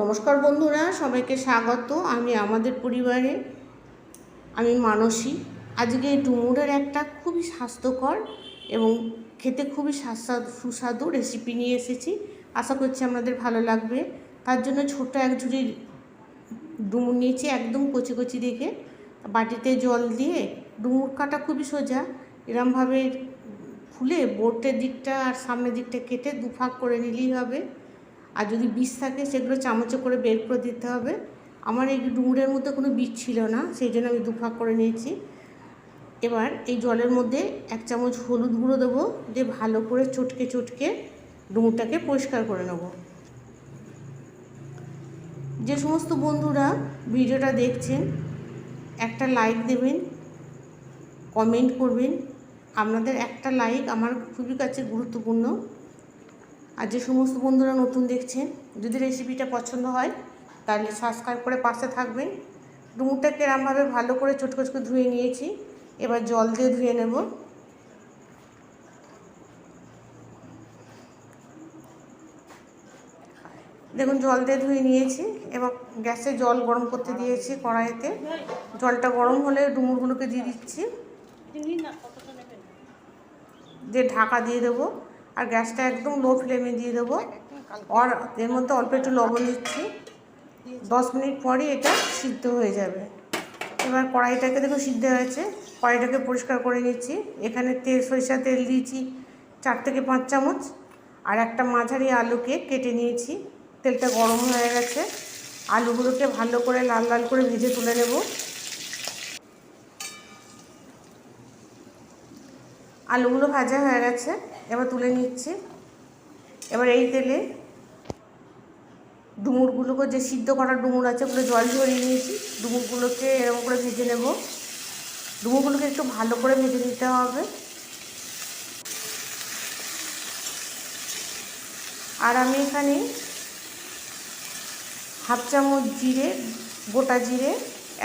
নমস্কার বন্ধুরা, সবাইকে স্বাগত। আমি আমাদের পরিবারে, আমি মানসী। আজকে ডুমুরের একটা খুবই স্বাস্থ্যকর এবং খেতে খুবই সুস্বাদু সুস্বাদু রেসিপি নিয়ে এসেছি। আশা করছি আপনাদের ভালো লাগবে। তার জন্য ছোট এক ঝুড়ি ডুমুর নিয়েছি একদম কচি কচি দেখে। বাটিতে জল দিয়ে, ডুমুর কাটা খুবই সোজা। এরমভাবে খুলে বোর্ডের দিকটা আর সামনের দিকটা কেটে দুফাক করে নিলেই হবে। আর যদি বীজ থাকে, সেগুলো চামচে করে বের করে দিতে হবে। আমার এই ডুমুরের মধ্যে কোনো বীজ ছিল না, সেই জন্য আমি দুফাক করে নিয়েছি। এবার এই জলের মধ্যে এক চামচ হলুদ গুঁড়ো দেবো, দিয়ে ভালো করে চটকে চটকে ডুমুরটাকে পরিষ্কার করে নেব। যে সমস্ত বন্ধুরা ভিডিওটা দেখছেন, একটা লাইক দেবেন কমেন্ট করবেন। আপনাদের একটা লাইক আমার খুবই কাছে গুরুত্বপূর্ণ। আর যে সমস্ত বন্ধুরা নতুন দেখছেন, যদি রেসিপিটা পছন্দ হয়, তাহলে সাবস্ক্রাইব করে পাশে থাকবেন। ডুমুরটাকে এরমভাবে ভালো করে চটকো চটকে ধুয়ে নিয়েছি। এবার জল দিয়ে ধুয়ে নেব। দেখুন, জল দিয়ে ধুয়ে নিয়েছি। এবার গ্যাসে জল গরম করতে দিয়েছি কড়াইতে। জলটা গরম হলে ডুমুরগুলোকে দিয়ে দিচ্ছি। দিয়ে ঢাকা দিয়ে দেবো। আর গ্যাসটা একদম লো ফ্লেমে দিয়ে দেবো। আর এর মধ্যে অল্প একটু লবণ দিচ্ছি। দশ মিনিট পরই এটা সিদ্ধ হয়ে যাবে। এবার কড়াইটাকে দেখো সিদ্ধ হয়েছে কড়াইটাকে পরিষ্কার করে নিচ্ছি। এখানে তেল, সরিষা তেল দিয়েছি চার থেকে পাঁচ চামচ। আর একটা মাঝারি আলুকে কেটে নিয়েছি। তেলটা গরম হয়ে গেছে। আলুগুলোকে ভালো করে লাল লাল করে ভেজে তুলে নেব। আলুগুলো ভাজা হয়ে গেছে। এবার তুলে নিচ্ছি। এবার এই তেলে ডুমুরগুলোকে যে সিদ্ধ করা ডুমুর আছে, ওগুলো জল ঝরিয়ে নিয়েছি। ডুমুরগুলোকে এরকম করে ভেজে নেব। ডুমুরগুলোকে একটু ভালো করে ভেজে নিতে হবে। আর আমি এখানে হাফ চামচ জিরে, গোটা জিরে,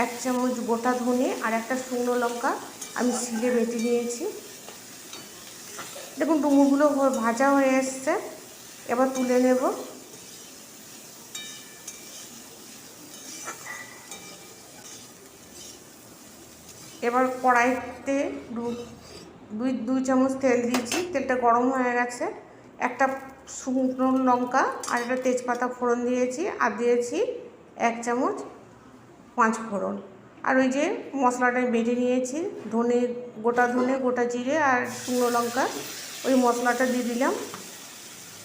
এক চামচ গোটা ধনে, আর একটা শুকনো লঙ্কা আমি শিলে বেটে নিয়েছি। দেখুন, ডুমুরগুলো ভাজা হয়ে এসছে। এবার তুলে নেব। এবার কড়াইতে দুই দুই চামচ তেল দিয়েছি। তেলটা গরম হয়ে গেছে। একটা শুকনো লঙ্কা আর একটা তেজপাতা ফোড়ন দিয়েছি। আর দিয়েছি এক চামচ পাঁচ ফোড়ন। আর ওই যে মশলাটা বেটে নিয়েছি, ধনে, গোটা ধনে, গোটা জিরে আর শুকনো লঙ্কা, ওই মশলাটা দিয়ে দিলাম।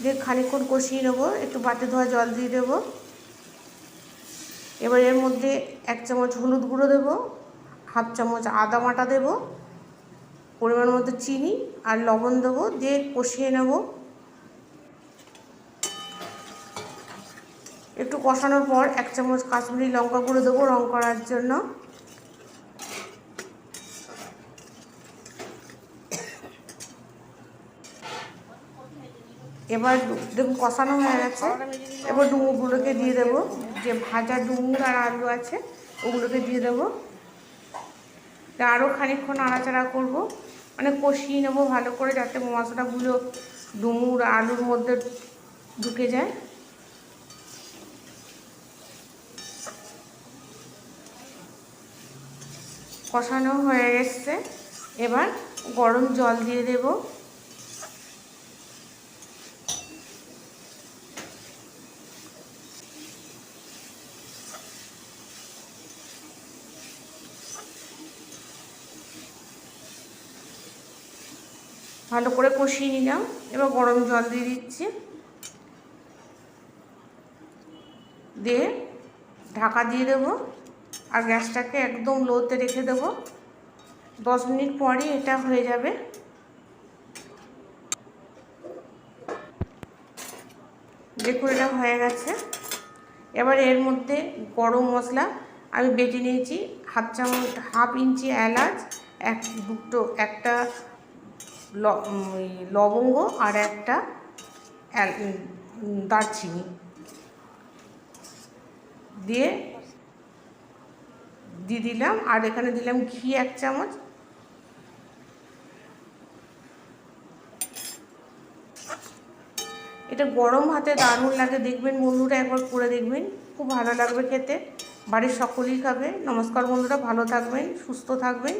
দিয়ে খানিক্ষণ কষিয়ে নেব, একটু বাটি ধোয়া জল দিয়ে দেবো। এবার এর মধ্যে এক চামচ হলুদ গুঁড়ো দেবো, হাফ চামচ আদা বাটা দেবো, পরিমাণ মতো চিনি আর লবণ দেবো, দিয়ে কষিয়ে নেব। একটু কষানোর পর এক চামচ কাশ্মীরি লঙ্কা গুঁড়ো দেবো রং করার জন্য। এবার দেখুন কষানো হয়ে গেছে। এবার ডুমুরগুলোকে দিয়ে দেবো। যে ভাজা ডুমুর আর আলু আছে, ওগুলোকে দিয়ে দেবো। আরও খানিকক্ষণ নাড়াচাড়া করব। মানে কষিয়ে নেব ভালো করে যাতে মশলাগুলো ডুমুর, আলুর মধ্যে ঢুকে যায়। কষানো হয়ে এসছে। এবার গরম জল দিয়ে দেবো। ভালো করে কষিয়ে নিলাম, এবার গরম জল দিয়ে দিচ্ছি। দিয়ে ঢাকা দিয়ে দেবো আর গ্যাসটাকে একদম লোতে রেখে দেবো। দশ মিনিট পরই এটা হয়ে যাবে। দেখুন, এটা হয়ে গেছে। এবার এর মধ্যে গরম মশলা আমি বেটে নিয়েছি, হাফ চামচ, হাফ ইঞ্চি এলাচ, এক দুটো, একটা লবঙ্গ আর একটা দারচিনি। দিয়ে দিয়ে দিলাম, আর এখানে দিলাম ঘি এক চামচ। এটা গরম ভাতে দারুণ লাগে, দেখবেন বন্ধুরা, একবার করে দেখবেন, খুব ভালো লাগবে খেতে। বাড়ির সকলেই খাবে। নমস্কার বন্ধুরা, ভালো থাকবেন, সুস্থ থাকবেন।